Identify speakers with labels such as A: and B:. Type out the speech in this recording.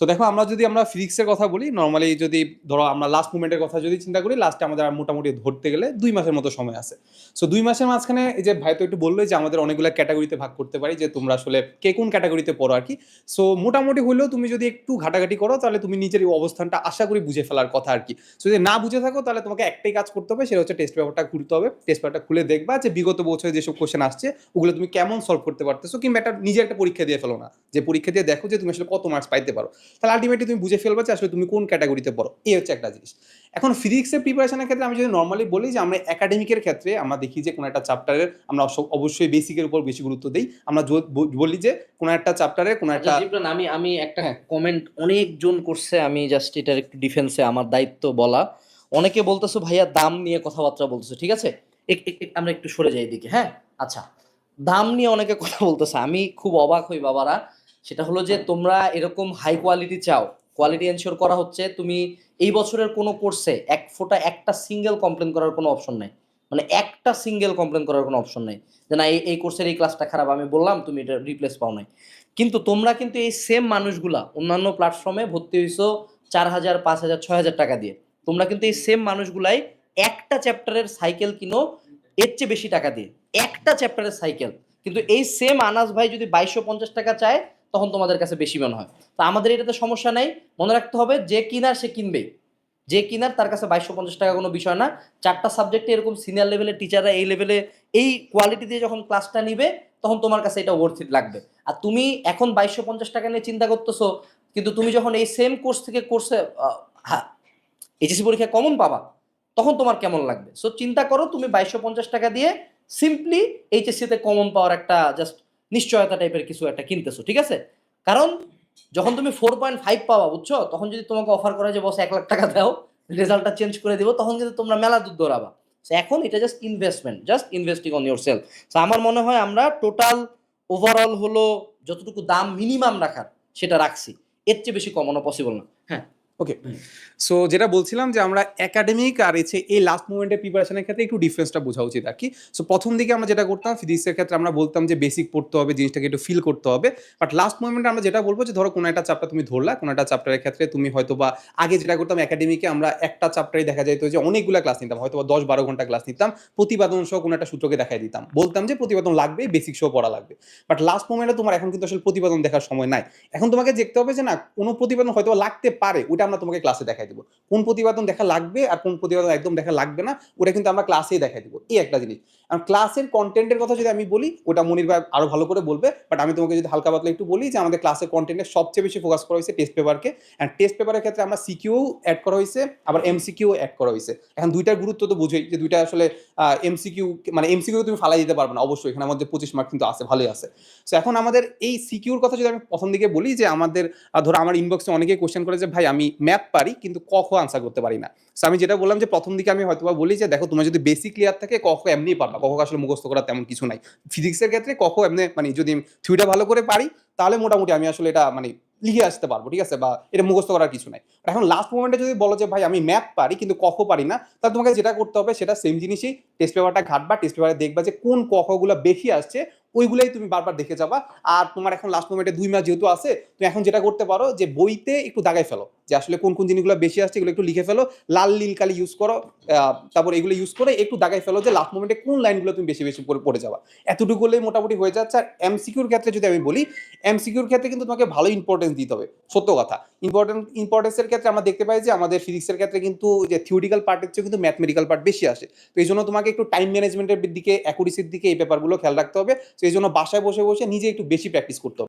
A: তো দেখো, আমরা যদি আমরা ফিজিক্সের কথা বলি নর্মালি যদি ধরো আমরা লাস্ট মুভমেন্টের কথা যদি চিন্তা করি লাস্টে আমাদের মোটামুটি ধরতে গেলে দুই মাসের মতো সময় আছে। সো দুই মাসের মাঝখানে এই যে ভাই তো একটু বলল যে আমাদের অনেকগুলো ক্যাটাগরিতে ভাগ করতে পারি, যে তোমরা আসলে কে কোন ক্যাটাগরিতে পড়ো আর কি সো মোটামুটি হলেও তুমি যদি একটু ঘাটাঘাটি করো, তাহলে তুমি নিজের এই অবস্থানটা আশা করি বুঝে ফেলার কথা আর কি সো যদি না বুঝে থাকো, তাহলে তোমাকে একটাই কাজ করতে হবে, সেটা হচ্ছে টেস্ট পেপারটা খুলতে হবে। টেস্ট পেপারটা খুলে দেখবা যে বিগত বছরে যেসব কোশ্চেন আসছে, ওগুলো তুমি কেমন সলভ করতে পারতেছো, কিংবা একটা নিজের একটা পরীক্ষা দিয়ে ফেলো না। যে পরীক্ষা দিয়ে দেখো যে তুমি আসলে কত মার্কস পাইতে পারো। তাহলে আলটিমেটলি তুমি বুঝে ফেলবে যে আসলে তুমি কোন ক্যাটাগরিতে পড়ো। এই হচ্ছে একটা জিনিস। এখন ফিজিক্সের প্রিপারেশনের ক্ষেত্রে আমি যদি নর্মালি বলি যে আমরা একাডেমিকের ক্ষেত্রে আমরা দেখি যে কোনো একটা চ্যাপ্টারের আমরা অবশ্যই বেসিকের উপর বেশি গুরুত্ব দিই। আমরা বলি যে কোনো একটা চ্যাপ্টারে কোনো একটা
B: আচ্ছা, আমি আমি একটা
A: হ্যাঁ।
B: কমেন্ট অনেকজন করছে আমি জাস্ট এটার একটু ডিফেন্সে আমার দায়িত্ব বলা। অনেকে বলতেছো ভাইয়া দাম নিয়ে কথাবার্তা বলতেছো ঠিক আছে? আমরা একটু সরে যাই এদিকে হ্যাঁ? আচ্ছা দাম নিয়ে অনেকে কথা বলতেছে। আমি খুব অবাক হই বাবারা। সেটা হলো যে তোমরা এরকম হাই কোয়ালিটি চাও। কোয়ালিটি এনশিওর করা হচ্ছে তুমি এই বছরের কোনো কোর্সে এক ফোঁটা একটা সিঙ্গেল কমপ্লেন করার কোনো অপশন নাই। মানে একটা সিঙ্গেল কমপ্লেন করার কোনো অপশন নাই যে না এই এই কোর্সের এই ক্লাসটা খারাপ আমি বললাম তুমি এটা রিপ্লেস পাও নাই। কিন্তু তোমরা কিন্তু এই সেম মানুষগুলা অন্যান্য প্ল্যাটফর্মে ভর্তি হইছো চার হাজার পাঁচ হাজার ছয় হাজার টাকা দিয়ে। তোমরা কিন্তু এই সেম মানুষগুলাই একটা চ্যাপ্টারের সাইকেল কিনো এর চেয়ে বেশি টাকা দিয়ে। একটা চ্যাপ্টারের সাইকেল কিন্তু এই সেম আনাস ভাই যদি বাইশশো পঞ্চাশ টাকা চায় তখন তোমাদের কাছে বেশি মনে হয়। তো আমাদের এটাতে সমস্যা নেই। মনে রাখতে হবে যে কিনার সে কিনবেই যে কিনার তার কাছে বাইশশো পঞ্চাশ টাকা কোনো বিষয় না। চারটা সাবজেক্টে এরকম সিনিয়র লেভেলের টিচাররা এই লেভেলে এই কোয়ালিটি দিয়ে যখন ক্লাসটা নিবে, তখন তোমার কাছে এটা ওয়ার্থ ইট লাগবে। আর তুমি এখন বাইশশো পঞ্চাশ টাকা নিয়ে চিন্তা করতেছো, কিন্তু তুমি যখন এই সেম কোর্স থেকে কোর্সে হ্যাঁ এইচএসসি পরীক্ষায় কমন পাবা, তখন তোমার কেমন লাগবে? সো চিন্তা করো, তুমি বাইশশো পঞ্চাশ টাকা দিয়ে সিম্পলি এইচএসসিতে কমন পাওয়ার একটা জাস্ট নিশ্চয়তা টাইপের কিছু একটা কিনতেছো, ঠিক আছে? কারণ যখন তুমি ফোর পয়েন্ট ফাইভ পাবা, বুঝছ? তখন যদি তোমাকে অফার করা যে, বস, এক লাখ টাকা দাও, রেজাল্টটা চেঞ্জ করে দিব, তখন কিন্তু তোমরা মেলা দুধ দৌড়াবা। So, এখন এটা just investment just investing on your self আমার মনে হয় আমরা টোটাল ওভারঅল হলো যতটুকু দাম মিনিমাম রাখার, সেটা রাখছি। এর চেয়ে বেশি কমানো পসিবল না। হ্যাঁ।
A: ওকে সো যেটা বলছিলাম যে আমরা একাডেমিক আর এসে এই লাস্ট মুভমেন্টের প্রিপারেশনের ক্ষেত্রে একটু ডিফারেন্সটা বোঝা উচিত আর কি সো প্রথম দিকে আমরা যেটা করতাম ফিজিক্সের ক্ষেত্রে আমরা বলতাম যে বেসিক পড়তে হবে জিনিসটাকে একটু ফিল করতে হবে। বাট লাস্ট মুভমেন্টে আমরা যেটা বলব যে ধরো কোনো একটা চ্যাপ্টার তুমি ধরলা কোনো একটা চ্যাপ্টারের ক্ষেত্রে তুমি হয়তো বা আগে যেটা করতাম একাডেমিকে আমরা একটা চ্যাপ্টারে দেখা যেত যে অনেকগুলো ক্লাস নিতাম হয়তো বা দশ বারো ঘণ্টা ক্লাস নিতাম প্রতিপাদন সহ কোনো একটা সূত্রকে দেখাই দিতাম। বলতাম যে প্রতিপাদন লাগবে বেসিক সহ পড়া লাগবে। বাট লাস্ট মোমেন্টে তোমার এখন কিন্তু আসলে প্রতিপাদন দেখার সময় নাই। এখন তোমাকে দেখতে হবে যে না কোনো প্রতিপাদন হয়তো লাগতে পারে ওটা আমরা তোমাকে ক্লাসে দেখাই দেবো। কোন প্রতিবেদন দেখা লাগবে আর কোন প্রতিবেদন একদম দেখা লাগবে না, ওটা কিন্তু আমরা ক্লাসেই দেখাই দেবো। এই একটা জিনিস। আর ক্লাসের কন্টেন্টের কথা যদি আমি বলি, ওটা মনির ভাই আরও ভালো করে বলবে বাট আমি তোমাকে যদি হালকা পাতলা একটু বলি যে আমাদের ক্লাসের কন্টেন্টের সবচেয়ে বেশি ফোকাস করা হয়েছে টেস্ট পেপারকে অ্যান্ড টেস্ট পেপারের ক্ষেত্রে আমরা সিকিউ অ্যাড করা হয়েছে, আবার এমসিকিউ অ্যাড করা হয়েছে। এখন দুইটার গুরুত্ব তো বুঝোই যে দুইটা আসলে এমসিকিউ মানে এমসিকিউ তুমি ফালাই দিতে পারবে না, অবশ্যই। এখানে আমাদের পঁচিশ মার্ক কিন্তু আছে, ভালোই আছে। সো এখন আমাদের এই সিকিউর কথা যদি আমি প্রথম দিকে বলি যে আমাদের ধরো আমার ইনবক্সে অনেকেই কোশ্চেন করে যে, ভাই, আমি ম্যাথ পারি, কিন্তু ক, খ আনসার করতে পারি না। সো আমি যেটা বললাম যে প্রথম দিকে আমি হয়তো বলি যে, দেখো, তোমার যদি বেসিক ক্লিয়ার থাকে, ক, খ এমনি পারবা। ক খ আসলে মুখস্থ করা তেমন কিছু নাই। ফিজিক্সের ক্ষেত্রে ক এমনি মানে যদি থিওরিটা ভালো করে পারি, তাহলে মোটামুটি আমি আসলে এটা মানে লিখে আসতে পারব, ঠিক আছে? বা এটা মুখস্থ করার কিছু নাই। এখন লাস্ট মোমেন্টে যদি বলো যে, ভাই, আমি ম্যাথ পারি, কিন্তু ক খ পারি না, তাহলে তোমাকে যেটা করতে হবে, সেটা সেম জিনিসই টেস্ট পেপারটা ঘাটবা টেস্ট পেপারে দেখবা যে কোন ক খগুলো বেশি আসছে, ওইগুলাই তুমি বারবার দেখে যাবা। আর তোমার এখন লাস্ট মোমেন্টে দুই মাস যেহেতু আছে, তুমি এখন যেটা করতে পারো যে বইতে একটু দাগাই ফেলো। যে আসলে কোন কোন জিনিসগুলো বেশি আসছে এগুলো একটু লিখে ফেলো। লাল নীল কালি ইউজ করো তারপর এগুলো ইউজ করে একটু দাগাই ফেলো যে লাস্ট মোমেন্টে কোন লাইনগুলো তুমি বেশি বেশি পড়ে পড়ে যাবা। এতটুকু হলেই মোটামুটি হয়ে যাচ্ছে। আর এমসিকিউর ক্ষেত্রে যদি আমি বলি এমসিকিউর ক্ষেত্রে কিন্তু তোমাকে ভালো ইম্পর্টেন্স দিতে হবে, সত্য কথা। ইম্পর্টেন্ট ইম্পর্টেন্সের ক্ষেত্রে আমরা দেখতে পাই যে আমাদের ফিজিক্সের ক্ষেত্রে কিন্তু যে থিওরিক্যাল পার্টের চেয়ে কিন্তু ম্যাথমেটিক্যাল পার্ট বেশি আসে। তো এই জন্য তোমাকে একটু টাইম ম্যানেজমেন্টের দিকে অ্যাকুরেসির দিকে এই ব্যাপারগুলো খেয়াল রাখতে হবে। এই জন্য বাসায় বসে বসে নিজে একটু বেশি প্র্যাকটিস করতে হবে।